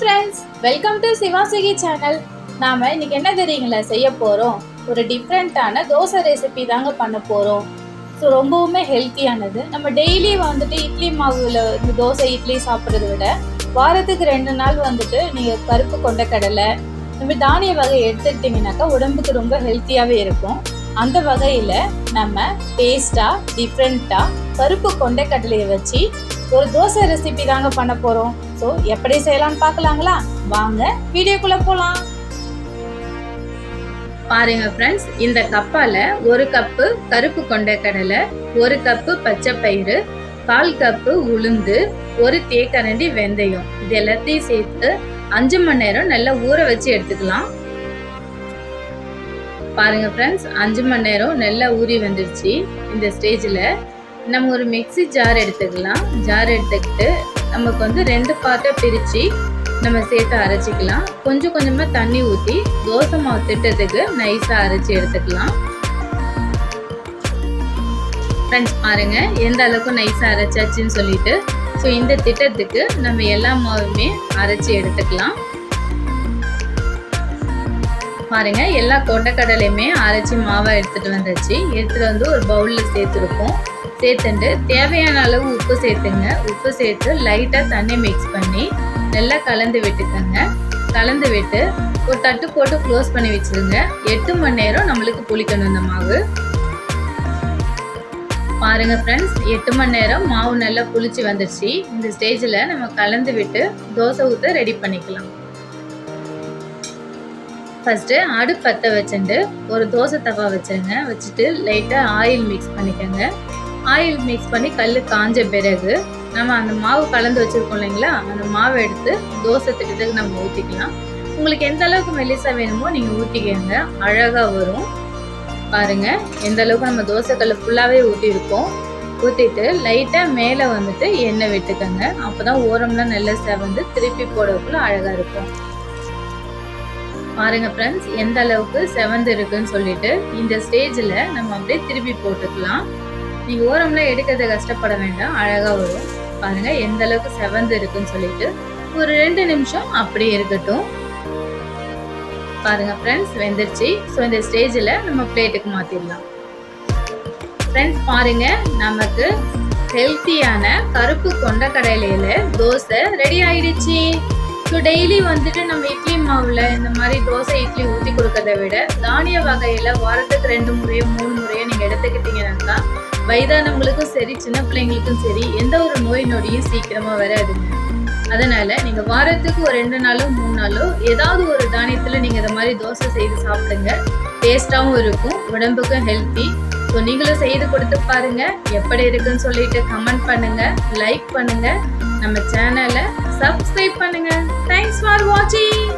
Friends welcome to சிவாசிகி channel நாம் இன்னைக்கு என்ன தெரியுங்களா செய்ய போகிறோம் ஒரு டிஃப்ரெண்ட்டான தோசை ரெசிபி தாங்க பண்ண போகிறோம் ஸோ ரொம்பவுமே ஹெல்த்தியானது நம்ம டெய்லி வந்துட்டு இட்லி மாவுல இந்த தோசை இட்லி சாப்பிட்றத விட வாரத்துக்கு ரெண்டு நாள் வந்துட்டு நீங்கள் பருப்பு கொண்ட கடலை இந்த மாதிரி தானிய வகை எடுத்துக்கிட்டிங்கனாக்கா உடம்புக்கு ரொம்ப ஹெல்த்தியாகவே இருக்கும். அந்த வகையில் நம்ம டேஸ்ட்டாக டிஃப்ரெண்ட்டாக பருப்பு கொண்ட கடலையை வச்சு ஒரு தோசை ரெசிபி தாங்க பண்ண போகிறோம் ஸோ எப்படி செய்யலாம்னு பார்க்கலாங்களா? வாங்க வீடியோக்குள்ளே போகலாம் பாருங்க ஃப்ரெண்ட்ஸ் இந்த கப்பால ஒரு கப்பு கருப்பு கொண்ட கடலை ஒரு கப்பு பச்சை பயிறு கால் கப்பு உளுந்து ஒரு தேக்கரண்டி வெந்தயம். இது எல்லாத்தையும் சேர்த்து அஞ்சு மணி நேரம் நல்லா ஊற வச்சு எடுத்துக்கலாம். பாருங்க ஃப்ரெண்ட்ஸ் அஞ்சு மணி நேரம் நல்லா ஊறி வந்துருச்சு. இந்த ஸ்டேஜில் நம்ம ஒரு மிக்ஸி ஜார் எடுத்துக்கலாம். ஜார் எடுத்துக்கிட்டு நமக்கு வந்து ரெண்டு பார்ட்டாக பிரித்து நம்ம சேர்த்து அரைச்சிக்கலாம். கொஞ்சம் கொஞ்சமாக தண்ணி ஊற்றி தோசை மாவு திட்டத்துக்கு நைஸாக அரைச்சி எடுத்துக்கலாம். ஃப்ரெண்ட்ஸ் பாருங்க எந்த அளவுக்கு நைஸாக அரைச்சாச்சுன்னு சொல்லிட்டு. ஸோ இந்த திட்டத்துக்கு நம்ம எல்லா மாவுமே அரைச்சி எடுத்துக்கலாம். பாருங்க எல்லா கொண்டக்கடலையுமே அரைச்சி மாவை எடுத்துகிட்டு வந்துச்சு எடுத்துகிட்டு வந்து ஒரு பவுலில் சேர்த்துருக்கோம் சேர்த்துண்டு. தேவையான அளவு உப்பு சேர்த்துங்க. உப்பு சேர்த்து லைட்டாக தண்ணி மிக்ஸ் பண்ணி நல்லா கலந்து விட்டுக்கோங்க. கலந்து விட்டு ஒரு தட்டு போட்டு க்ளோஸ் பண்ணி வச்சுருங்க. எட்டு மணி நேரம் நம்மளுக்கு புளிக்கணும் இந்த மாவு. பாருங்க ஃப்ரெண்ட்ஸ் எட்டு மணி நேரம் மாவு நல்லா புளிச்சு வந்துடுச்சு இந்த ஸ்டேஜில் நம்ம கலந்து விட்டு தோசை ஊற்ற ரெடி பண்ணிக்கலாம். ஃபஸ்ட்டு அடு பற்ற வச்சுட்டு ஒரு தோசை தவா வச்சுருங்க வச்சுட்டு லைட்டாக ஆயில் மிக்ஸ் பண்ணிக்கோங்க. ஆயில் மிக்ஸ் பண்ணி கல் காஞ்ச பிறகு நம்ம அந்த மாவு கலந்து வச்சுருக்கோம் இல்லைங்களா? அந்த மாவை எடுத்து தோசை திட்டத்துக்கு நம்ம ஊற்றிக்கலாம் உங்களுக்கு எந்த அளவுக்கு மெல்லிசா வேணுமோ நீங்கள் ஊற்றிக்கங்க அழகாக வரும். பாருங்க எந்த அளவுக்கு நம்ம தோசைக்கல் ஃபுல்லாகவே ஊற்றிருக்கோம் ஊற்றிட்டு லைட்டாக மேலே வந்துட்டு எண்ணெய் விட்டுக்கோங்க. அப்போ தான் ஓரம்லாம் நல்லா செவந்து திருப்பி போடக்குள்ள அழகாக இருக்கும். பாருங்க ஃப்ரெண்ட்ஸ் எந்த அளவுக்கு செவந்து இருக்குன்னு சொல்லிட்டு இந்த ஸ்டேஜில் நம்ம அப்படியே திருப்பி போட்டுக்கலாம். நீங்கள் ஓரம்லாம் எடுக்கிறது கஷ்டப்பட வேண்டாம். அழகாக வரும். பாருங்கள் எந்த அளவுக்கு செவந்து இருக்குன்னு சொல்லிட்டு ஒரு ரெண்டு நிமிஷம் அப்படியே இருக்கட்டும். பாருங்கள் ஃப்ரெண்ட்ஸ் வெந்துருச்சு. ஸோ இந்த ஸ்டேஜில் நம்ம பிளேட்டுக்கு மாற்றிடலாம் ஃப்ரெண்ட்ஸ் பாருங்கள் நமக்கு ஹெல்த்தியான கருப்பு கொண்ட கடலையில தோசை ரெடி ஆயிடுச்சு. ஸோ டெய்லி வந்துட்டு நம்ம இட்லி மாவில் இந்த மாதிரி தோசை இட்லி ஊற்றி கொடுக்கறத விட தானிய வகையில் வாரத்துக்கு ரெண்டு முறையோ மூணு முறையோ நீங்கள் எடுத்துக்கிட்டீங்கன்னா வயதானவங்களுக்கும் சரி சின்ன பிள்ளைங்களுக்கும் சரி எந்த ஒரு நோய் நொடியும் சீக்கிரமாக வராதுங்க அதனால நீங்கள் வாரத்துக்கு ஒரு ரெண்டு நாளோ மூணு நாளோ ஏதாவது ஒரு தானியத்தில் நீங்கள் இந்த மாதிரி தோசை செய்து சாப்பிடுங்க. டேஸ்டாகவும் இருக்கும் உடம்புக்கும் ஹெல்த்தி ஸோ நீங்களும் செய்து கொடுத்து பாருங்க. எப்படி இருக்குன்னு சொல்லிட்டு கமெண்ட் பண்ணுங்க லைக் பண்ணுங்க. நம்ம சேனலை சப்ஸ்கிரைப் பண்ணுங்க. தேங்க்ஸ் ஃபார் வாட்சிங்